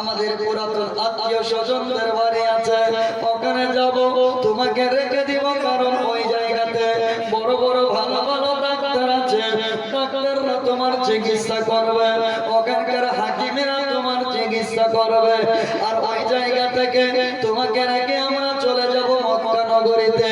আমাদের পুরাতন আত্মীয় স্বজনদের বাড়ি আছে। ওখানে যাব, তোমাকে রেখে দিব, কারণ ওই জায়গাতে বড় বড় ভালো ভালো ডাক্তার আছে। ডাক্তাররা তোমার চিকিৎসা করবে। ওখানকার হাকিমেরা তোমার চিকিৎসা করবে। আর ওই জায়গা থেকে তোমাকে রেখে আমরা চলে যাব মক্কা নগরীতে।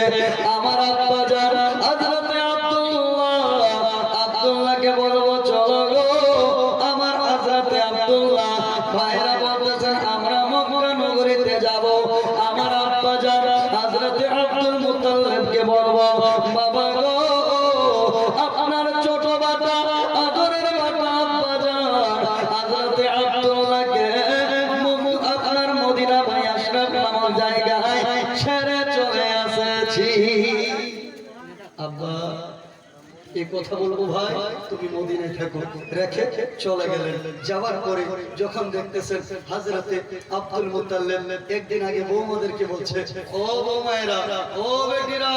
রেখে চলে গেলেন। যাওয়ার পরে যখন দেখতেছেন হাজরাতে আব্দুল মুতাল্লেম একদিন আগে বৌমাদেরকে বলছে, ও বৌমায়েরা, ও বেটিরা,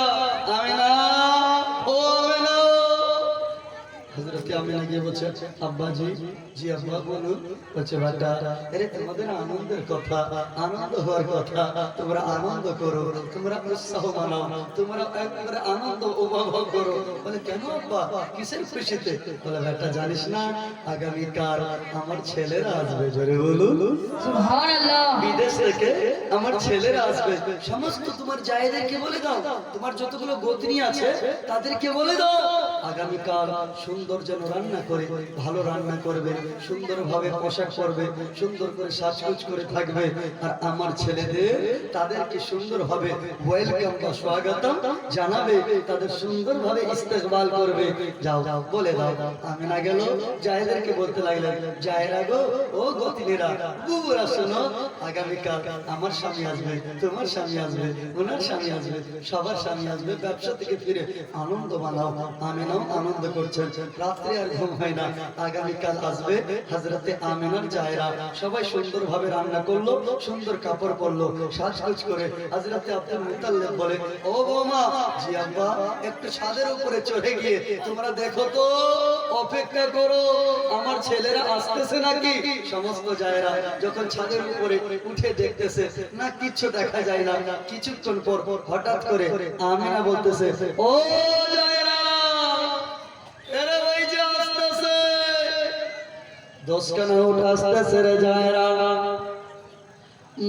আমি না হযরতে আমিনা গিয়ে বলছে আব্বাজি জি আব্বা বলুন। বলছে বাটা আরে তোমাদের আনন্দের কথা আনন্দ হওয়ার কথা তোমরা আনন্দ করো তোমরা উৎসাহ মানাও তোমরা একবারে আনন্দ উপভোগ করো। বলে কেন আব্বা? কিসের খুশিতে? বলে বেটা জানিস না আগামী কাল আমার ছেলেরা আসবে। জোরে বলুন। সুবহানাল্লাহ। বিদেশ থেকে আমার ছেলেরা আসবে। সমস্ত তোমার জায়েদেরকে বলে দাও। তোমার যতগুলো গোত্রী আছে তাদেরকে বলে দাও। আগামীকাল সুন্দর যেন রান্না করে, ভালো রান্না করবে, সুন্দরভাবে পোশাক পরবে, সুন্দর করে সাজগোজ করে থাকবে। আর আমার ছেলেদের, তাদেরকে সুন্দরভাবে ওয়েলকাম বা স্বাগতম জানাবে, তাদের সুন্দরভাবে ইস্তেকবাল করবে। যাও যাও বলে দাও, আমি না গেল জায়েদেরকে বলতে লাগলেন জায়েরা গো, ও গতিনীরা, বুবুরা শোনো, আগামীকাল আমার স্বামী আসবে, তোমার স্বামী আসবে, ওনার স্বামী আসবে, সবার স্বামী আসবে, ব্যবসা থেকে ফিরে আনন্দ বানাও, আমিনাও আনন্দ করছেন। জায়রা। অপেক্ষা করো, আমার ছেলেরা আসতেছে নাকি? সমস্ত জায়গা যখন ছাদের উপরে উঠে দেখতেছে, না, কিচ্ছু দেখা যায় না। কিছুক্ষণ পর হঠাৎ করে আমিনা বলতেছে, ও জায়রা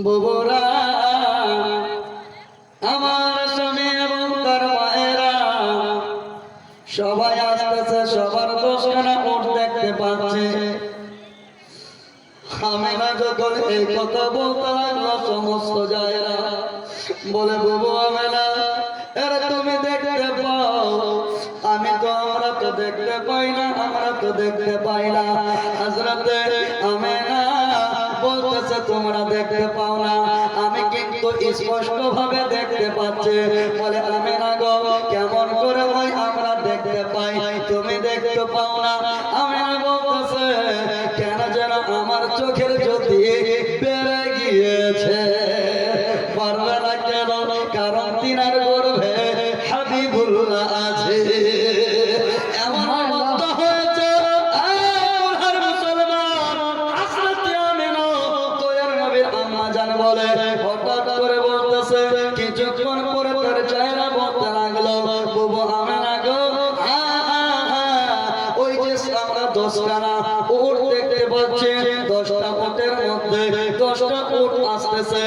বুবরা, আমার স্বামী এবং তার মায়েরা সবাই আসতেছে, সবার দশখানা উঠ দেখতে পাচ্ছে। আমিনা যখন এই কথা সমস্ত জায়গা বলে, বুবু আমেনা তোমরা দেখতে পাও না। আমি কিন্তু স্পষ্ট ভাবে দেখতে পাচ্ছি। বলে, আমেনা গো, কেমন করে ভাই আমরা দেখতে পাই? তুমি দেখতে পাও না? আমেনা বলতেছে কেন যেন আমার চোখের জ্যোতি বেড়ে গিয়েছে। পারবে না কেন? কারণ তিনার গর্ভে হাবিবুল্লাহ আছে। উট দেখতে পাচ্ছেন দশটা উটের মধ্যে দশটা উট আসতেছে।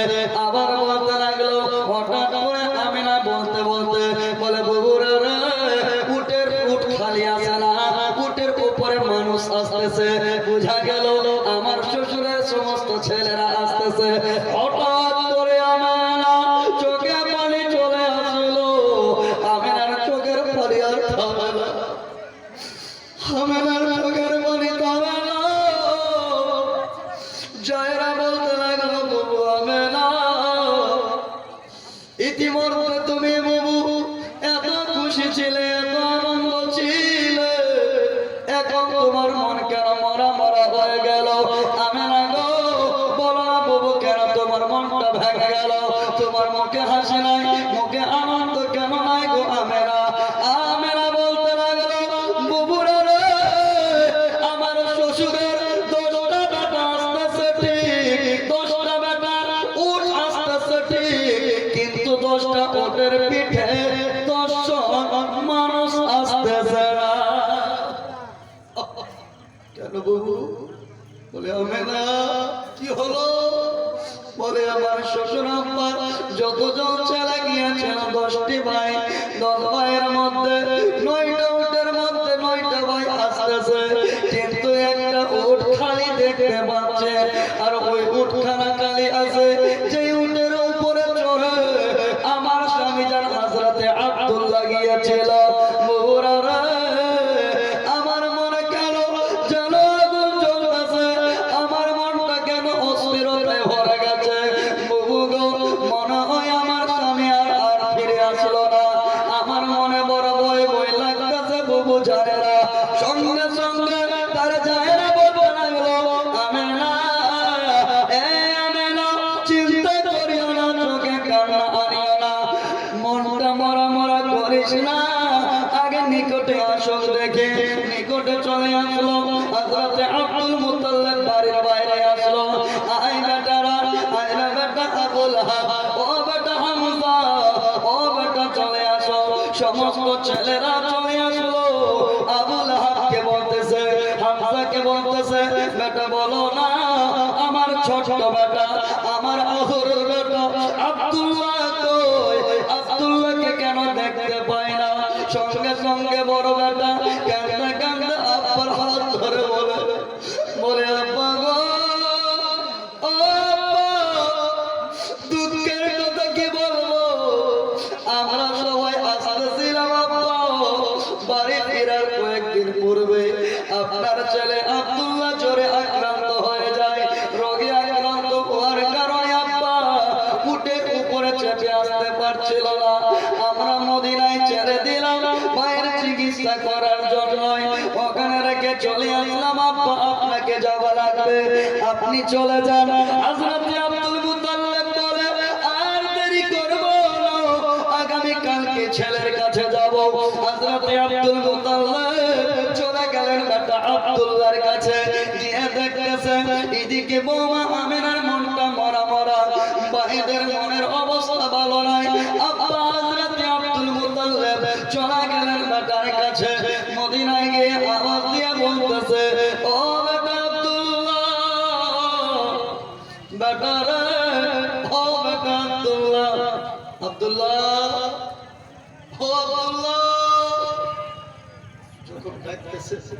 ডাকতেছে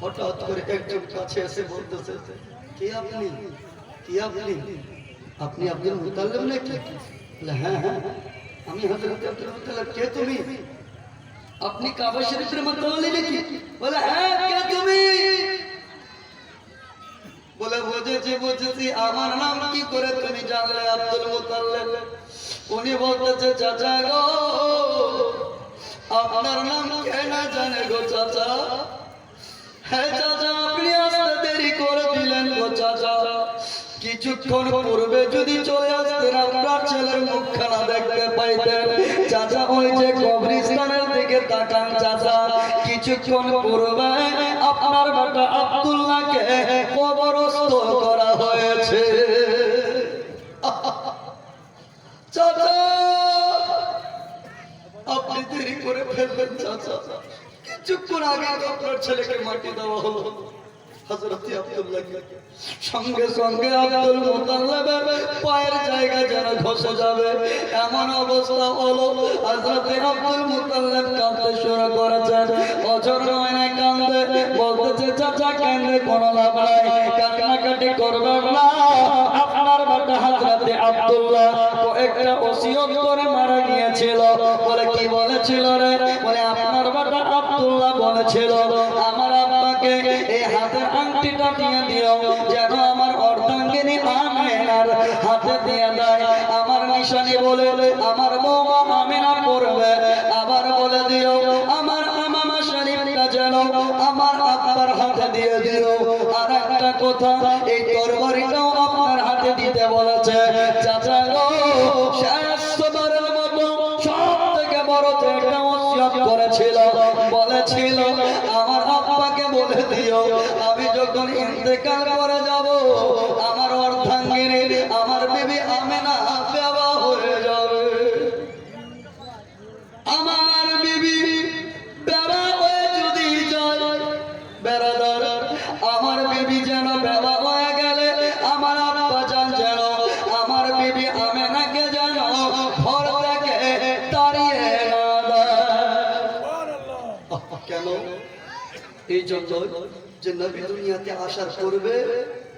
হঠাৎ করে একজন কাছে এসে বলতেছে, কে আপনি? কি আপনি? আপনি আব্দুল মুতাল্লিব নাকি? হ্যাঁ হ্যাঁ আমি হযরত আব্দুল মুতাল্লিব কে তুমি? আপনি কাবা শরীফের মতওয়ালি নাকি? বলে হ্যাঁ কে তুমি? বলে, বুঝেছি বুঝেছি, আমার নাম কি করে তুমি জানলে আব্দুল মুতাল্লিব উনি বলতেছে, চাচা গো আপনার নাম কে না জানে গো চাচা? হ্যাঁ চাচা, আপনি আসতে দেরি করে দিলেন গো চাচা। কিছুক্ষণ পূর্বে যদি চলে আসতেন, আপনার ছেলের মুখখানা দেখতে পাইতেন। চাচা, ওই যে কবরিস্তানের দিকে তাকান চাচা। কিছুক্ষণ পূর্বে আপনার বেটা আব্দুল্লাহকে কবরস্থ করা হয়েছে। চাচা আপনি দেরি করে ফেলবেন চাচা। কিছুক্ষণ আগে আপনার ছেলেকে মাটি দেওয়া হলো। সঙ্গে সঙ্গে আব্দুল মুতাল্লিবের পায়ের জায়গা যেন ধসে যাবে, এমন অবস্থা হলো হযরতে আব্দুল মুতাল্লিব কাঁদতে শুরু করেছেন। অজর নয়নে কান্দে বলতেছে, চাচা কান্দে কোনো লাভ নাই, কান্নাকাটি করবেন না। আপনার বেটা হযরতে আব্দুল্লাহ কয়েকটা ওসিয়ত করে মারা গিয়েছিল। বলে, কি বলেছিল রে? বলে, আপনার বেটা আব্দুল্লাহ বলেছিল, আমার আংটিটা দিয়ে দিও, যেন আমার অর্ধাঙ্গিনী আমেনার হাতে দিয়ে দেয়। আমার নিশানি বলে, আমার বৌমা আমেনা পড়বে আবার বলে দিও, আমার আমামা শরীফটা যেন আমার আপনার হাতে দিয়ে দিও। আর একটা কথা, এই তরবারিটাও আপনার হাতে দিতে বলেছে। এই জন্য যে নবী দুনিয়াতে আসার পূর্বে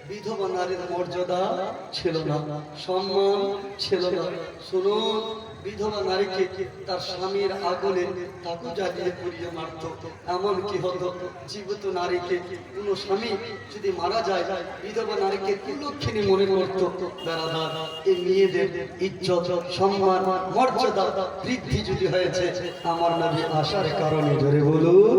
বিধবা নারীর মর্যাদা ছিল না, সম্মান ছিল না। শুনুন, বিধবা নারীকে তার স্বামীর আগুনে তাকে জ্বালিয়ে পুড়িয়ে মারত। এমন কি হতো? জীবিত নারীকে কোন স্বামী যদি মারা যায়, বিধবা নারীকে কুলক্ষিনী মনে করত, বেড়াদার, এই মেয়েদের ইজ্জত, সম্মান, মর্যাদা বৃদ্ধি যদি হয়েছে, আমার নবী আসার কারণে ধরে বলুন।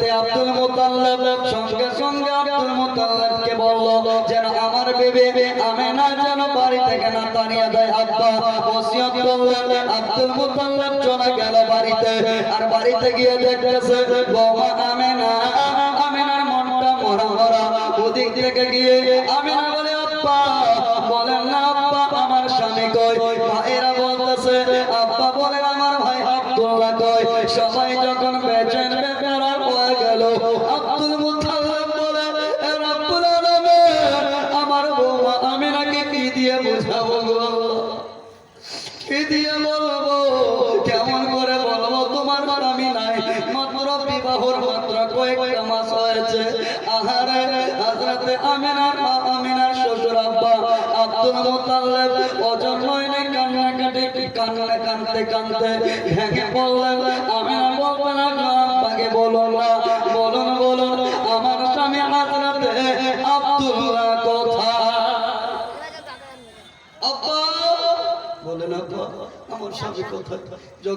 হযরতে আব্দুল মুতাল্লিব, সঙ্গে সঙ্গে আব্দুল মুতাল্লিবকে বলল, যেন আমার বেবে আমেনা যেন বাড়ি থেকে না তাড়িয়ে দেয়। আব্বা ওসিয়ত করলেন, আব্দুল মুতাল্লিব চলে গেল বাড়িতে। আর বাড়িতে গিয়ে দেখতেছে, বৌমা আমেনা, আমেনার মনটা মরা মরা। ওদিক থেকে গিয়ে আমেনা বলে, আব্বা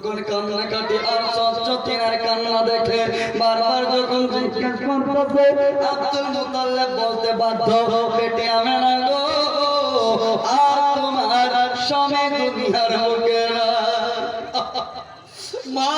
যখন আর কান্না দেখে বারবার যখন জিজ্ঞেস করতেছে আব্দুল মুতাল্লিব বলতে বাধ্য পেটে আমি না গো আর তোমার স্বামী দুনিয়ার লোকেরা। মা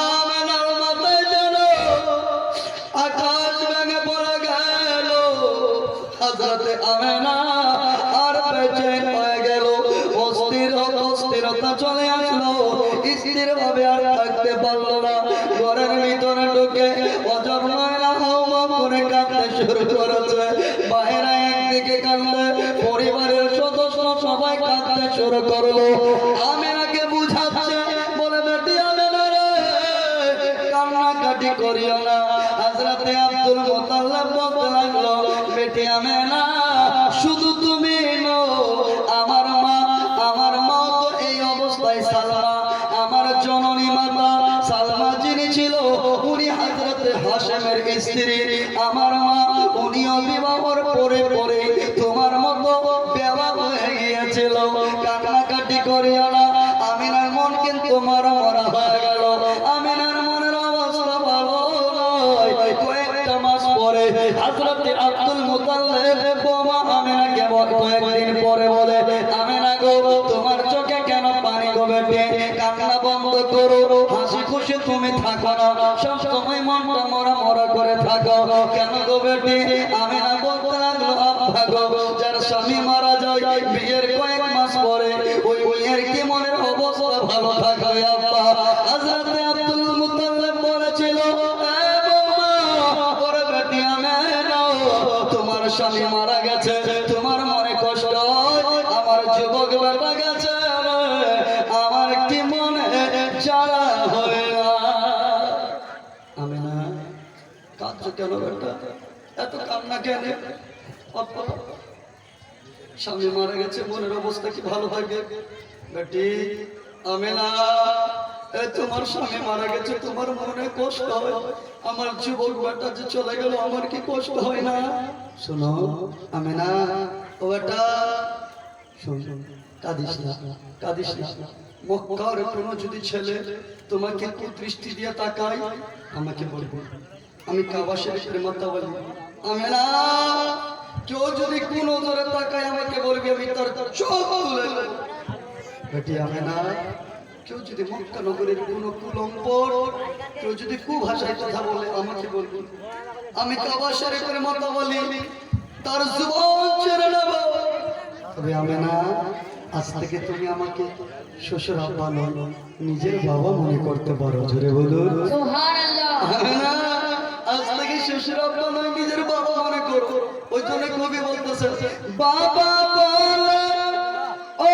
স্ত্রী আমার মা উনিও তোমার স্বামী মারা গেছে, তোমার মনে কষ্ট আমার যুবক বেটা গেছে আমার কি মনে জ্বালা হয় না? আমি না, কাঁদছো কেন বেটা? এত কান্না কেন? স্বামী মারা গেছে, মনের অবস্থা কি ভালো থাকবে বেটি, আমি না তোমার স্বামী মারা গেছে, তোমার মনে কষ্ট হয়। আমার যুবক বেটা যে চলে গেল, আমার কি কষ্ট হয় না? শোনো, আমি না, ও বেটা, শোন, কাঁদিস না কাঁদিস না। মক্কার কোনো যদি ছেলে তোমাকে কি দৃষ্টি দিয়ে তাকায়, আমাকে বলব, আমি কাবা শরীফের মাথা বলি, আমি না, কেউ যদি কোন ধরে তাকায়, আমাকে বলবি, আমি তার চোখ তুলে। বেটি, আমি না কেউ যদি মক্কা নগরের কোনো কুলম্পর কেউ যদি কুভাষায় কথা বলে আমাকে বলবি। আমি কাবা শরীফের মাথা বলি তার জুবান ছেড়ে নেব তবে আমি না আজ থেকে তুমি আমাকে শ্বশুর আব্বা নয় নিজের বাবা মনে করতে পারো জোরে বলুন। আজ থেকে শ্বশুর আব্বা নয় নিজের বাবা মনে করো। ওই জন্য কবি বলতেছে বাবা বলে ও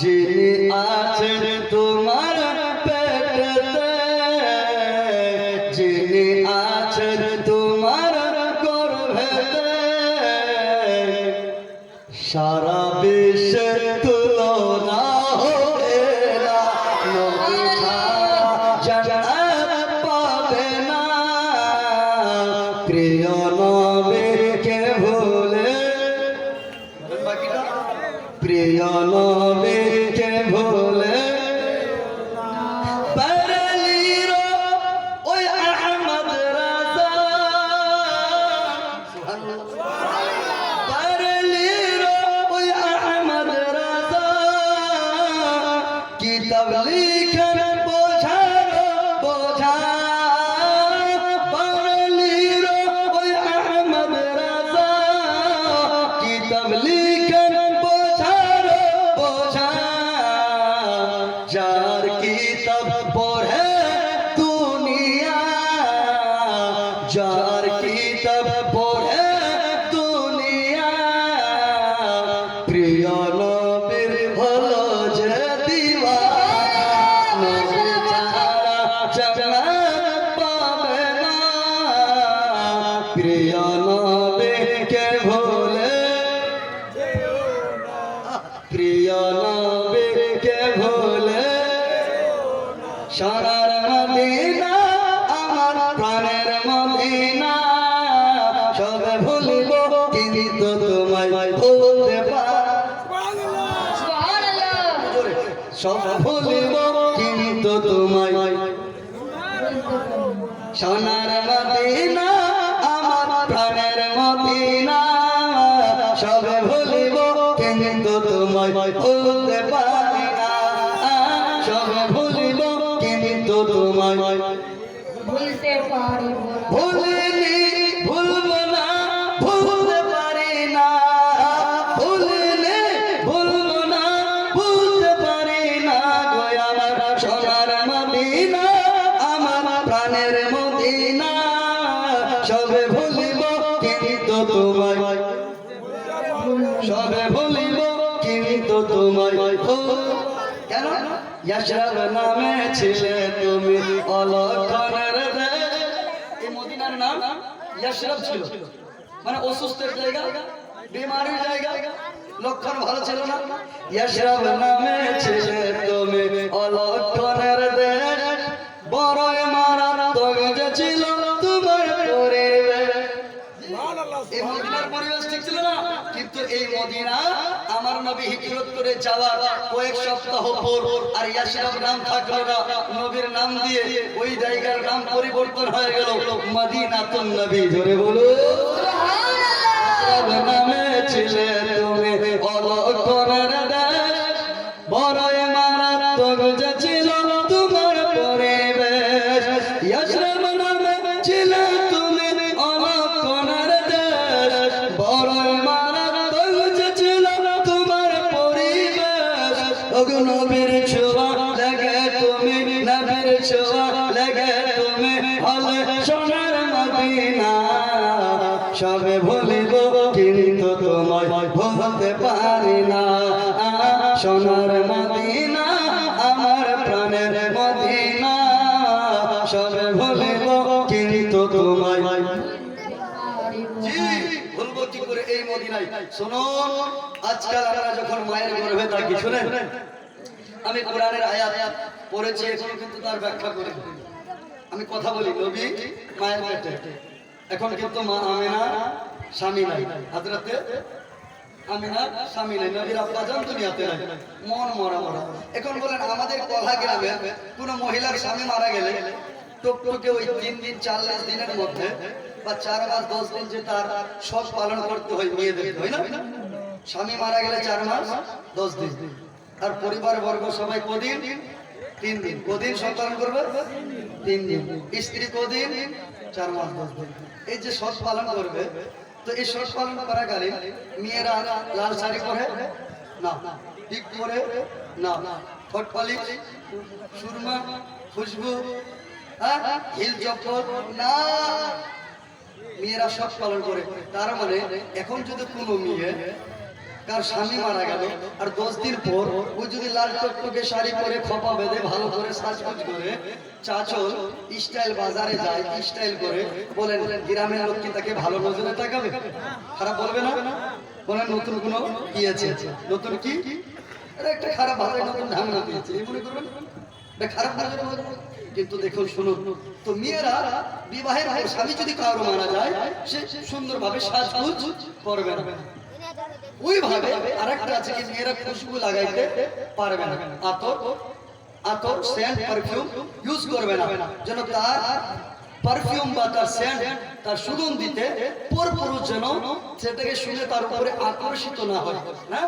যিনি আছে তোমায়। সোনার মদিনা ইয়াশরাব ছিল। মানে অসুস্থের জায়গা বিমারির জায়গা লক্ষণ ভালো ছিল না। ইয়াশরাব নামে ছিলে নবী হিজরত করে যাওয়ার কয়েক সপ্তাহ পর আর ইয়াসরাব নাম থাকল না। নবীর নাম দিয়ে ওই জায়গার নাম পরিবর্তন হয়ে গেল। মদিনাতুন নবী ধরে বলো। সুবহানাল্লাহ। নামে ছিলে তুমি। অলক্ষণের সবে ভুলিব কিন্তু তোমায় ভুলতে পারি না। সোনার মদিনা, আমার প্রাণের মদিনা। সবে ভুলিব কিন্তু তোমায় ভুলবো কি করে এই শোনো, আজকাল যখন মায়ের আমি আয়াত পড়েছি কিন্তু তার ব্যাখ্যা করে আমি কথা বলি, নবী মায়ের পেটে। এখন কিন্তু মা আমেনা স্বামী নাই। হাজরাতে আমিনা স্বামী নাই। নবীর আব্বাজান দুনিয়াতে নাই। মন মরা মরা। এখন বলেন, আমাদের কলা গ্রামে কোনো মহিলার স্বামী মারা গেলে টুকটুকে ওই তিন দিন, চার দিনের মধ্যে বা চার মাস, দশ দিন যে তার সব পালন করতে হয় মেয়েদের হয় না? স্বামী মারা গেলে চার মাস, দশ দিন। আর পরিবার বর্গ সবাই কদিন? তিন দিন। কদিন সন্তান করবে? তিন দিন। স্ত্রী কদিন? চার মাস, দশ দিন। এই যে সৎ পালন করবে, তো এই সৎ পালন করা করাকালীন মেয়েরা লাল শাড়ি পরে, না টিক পরে, না ঠোঁট সুরমা, খুশবু হ্যাঁ হিল চপ্পল, না। মেয়েরা সব পালন করে। তার মানে এখন যদি কোনো মেয়ে কার স্বামী মারা গেল, আর দশ দিন পর ও যদি লাল টকটকে শাড়ি পরে খপা বেঁধে ভালো করে সাজগোজ করে, চাচল স্টাইল বাজারে যায় স্টাইল করে, বলেন, গ্রামের লোক কি তাকে ভালো নজরে তাকাবে? খারাপ বলবে না? বলেন, নতুন কোনো কি আছে? নতুন কি? একটা খারাপ ভাষায় নতুন ঢাঙ্গা দিয়েছে এই মনে করবেন? খারাপ নজরে কিন্তু দেখুন, শুনুন, তো মেয়েরা বিবাহের স্বামী যদি কারও মারা যায়, সে সুন্দরভাবে সাজগুজ করবে না। ওইভাবে আরেকটা আছে মেয়েরা খুশবু লাগাইতে পারবে না। আতর আতর পারফিউম ইউজ করবে না। যেন তার পারফিউম বা তার তার সুগন্ধিতে পরপুরুষ যেন সেটাকে শুনে তার উপরে আকর্ষিত না হয়। না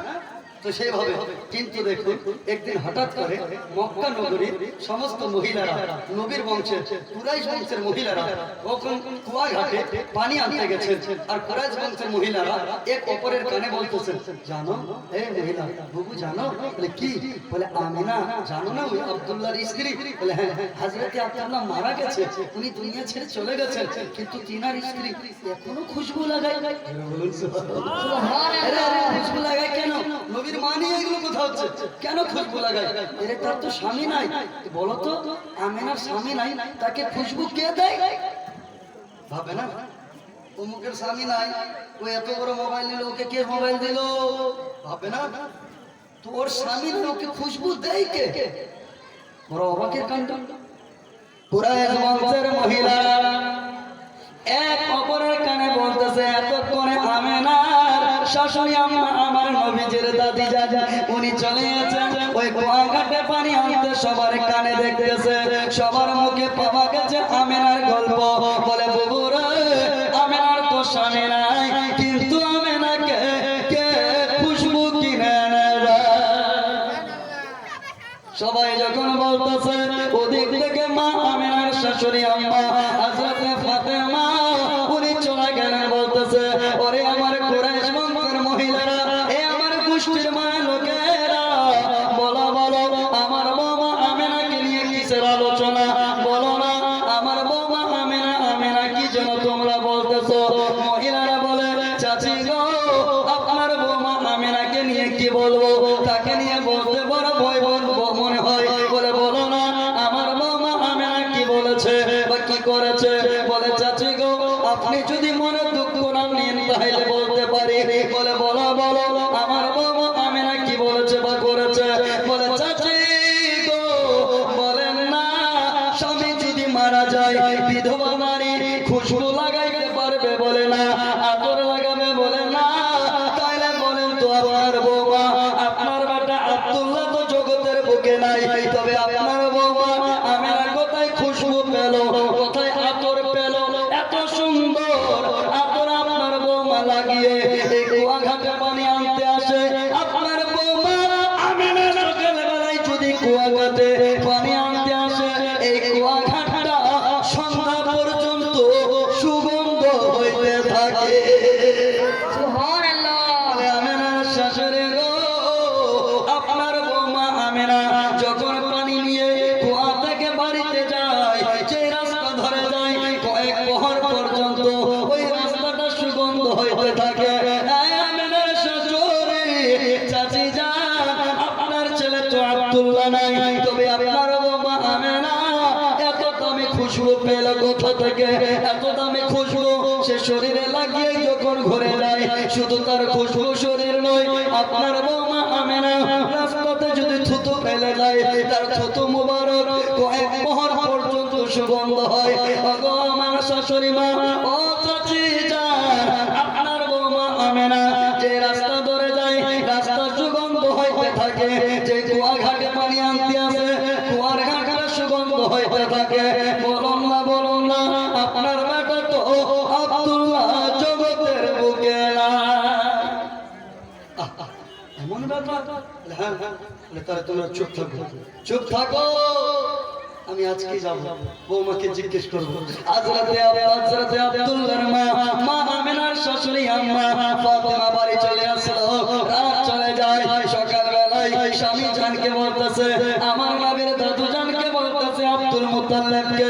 তো সেইভাবে কিন্তু দেখুন একদিন হঠাৎ করে মক্কা নগরীর সমস্ত মহিলারা নবীর বংশের কুরাইশ বংশের মহিলারা কখন কুয়াঘাটে পানি আনতে গেছেন। আর কুরাইশ বংশের মহিলারা এক অপরের কানে বলতেছেন জানো? এ মহিলা বাবু জানো? বলে কি? বলে আমিনা জানো না ওই আব্দুল্লাহর স্ত্রী? বলে হ্যাঁ হাজরতে আব্দুল্লাহ মারা গেছে। উনি দুনিয়া ছেড়ে চলে গেছেন। কিন্তু তিনার স্ত্রী এখনও খুশবু লাগায়। খুশবু লাগায় কেন? নবীর মা এগুলো হচ্ছে। কেন খুশবু লাগায়? এর তার তো স্বামী নাই। আমিনার স্বামী নাই, তাকে খুশবু কে দেয়? ভাবে না? অমুকের স্বামী নাই, ও এত বড় মোবাইল নিল, ওকে কে মোবাইল দিল? ভাবে না? খুশবু দেয় কে? বড় অবাকের কাণ্ড। বংশের মহিলা, এক অপরের কানে বলতেছে, এতক্ষণে আমেনার শাশুড়ি আম্মা আমার নবীজির দাদি যা, উনি চলে গেছেন ওই কুয়াঘাটে পানি আনতে সবার কানে দেখতেছে। সবার মুখে পাওয়া গেছে আমেনার লাগিয়ে এই কুয়াঘাটে সুগন্ধ হয়। ওগো আমার শাশুড়ি মা ও চাচি যান আপনার বৌমা আমেনা যে রাস্তা ধরে যায় রাস্তা সুগন্ধ হইতে থাকে যে কুয়া ঘাটে পানি আনতে আসে কুয়ার ঘাটে সুগন্ধ হইতে থাকে। বলুন না বলুন না আপনার বেটা তো আব্দুল্লাহ জগতের বুকে না। এমন ব্যাপার? হ্যাঁ হ্যাঁ তাহলে তোমরা চুপ থাকো। চুপ থাকো। আমি আজকে যাব। বৌমাকে জিজ্ঞেস করব। আজরাতে আজরাতে মা মা আমিনার শাশুড়ি আম্মা ফাতেমা বাড়ি চলে আসলো। রাত চলে যায় সকাল বেলায় স্বামী জানকে বলতেছে, আমার নবীর দাদু জানকে বলতেছে আব্দুল মুতাল্লিবকে।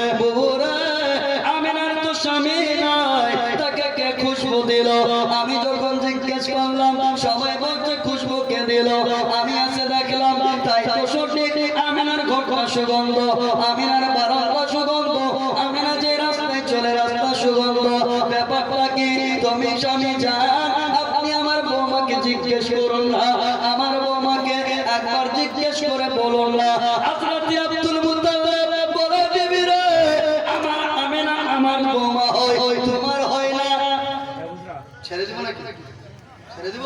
জিজ্ঞেস করুন না। আমার বৌমাকে একবার জিজ্ঞেস করে বলুন না। হযরত আব্দুল মুতাল্লিব বলে বিবি রে আমার আমিনা আমার বৌমা হয় তোমার হয় না। ছেড়ে দিব নাকি? ছেড়ে দিব?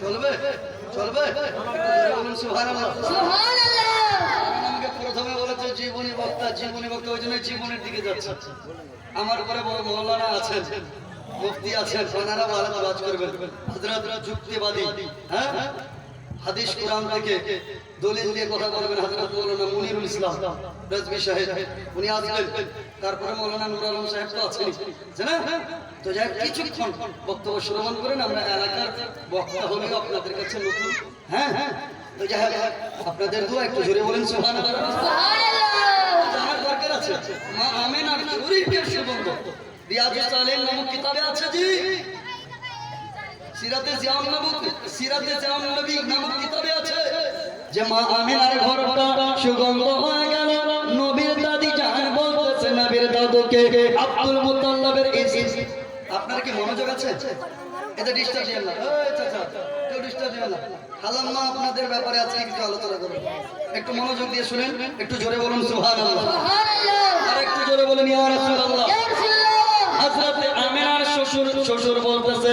চলবে? চলবে? সুবহানাল্লাহ। সুবহানাল্লাহ। আমাকে প্রথমে বলেছে জীবনী বক্তা জীবনী বক্তা। ওই জন্য জীবনের দিকে যাচ্ছে। আমার উপরে বড় মৌলানা আছেন। মুফতি আছেন ওনারা ভালো কাজ করবেন। হযরতরা যুক্তিবাদী হ্যাঁ? হাদিস কোরআন থেকে দলিল দিয়ে কথা বলবেন হযরত মৌলানা মুনিরুল ইসলাম রাজবি সাহেব। উনি আসবেন তারপরে মৌলানা নুর আলম সাহেব তো আছেন জানেন? তো যাই কিছুক্ষণ বক্তব্য শ্রবণ করেন আমরা এলাকার বক্তা হলেও আপনাদের কাছে নতুন। হ্যাঁ হ্যাঁ? তো যাই আপনাদের দোয়া একটু জোরে বলেন সুবহানাল্লাহ। সুবহানাল্লাহ। জানার দরকার আছে মা আমেনার শরীরকে সুগন্ধ রিয়াজুস সালেহিন নামক কিতাবে আছে জি? সিরাতে জিয়াউন নবী সিরাতে জিয়াউন নবী নামক কিতাবে আছে। যে মা আমেনার ঘরটা সুগন্ধ হয়ে গেল। নবীর দাদি জান বলতেছে নবীর দাদুকে আব্দুল মুতাল্লিবের ইস আপনার কি মনোযোগ আছে? এটা ডিস্টার্ব দিয়েন না। চাচা কেউ ডিস্টার্ব দিবেন না। খালাম্মা আপনাদের ব্যাপারে আজকে কিছু আলোচনা করবেন একটু মনোযোগ দিয়ে শুনেন একটু জোরে বলুন সুবহানাল্লাহ। আর একটু জোরে বলেন ইয়া রাসূলুল্লাহ। হযরত আমিনার শ্বশুর শ্বশুর বলতেছে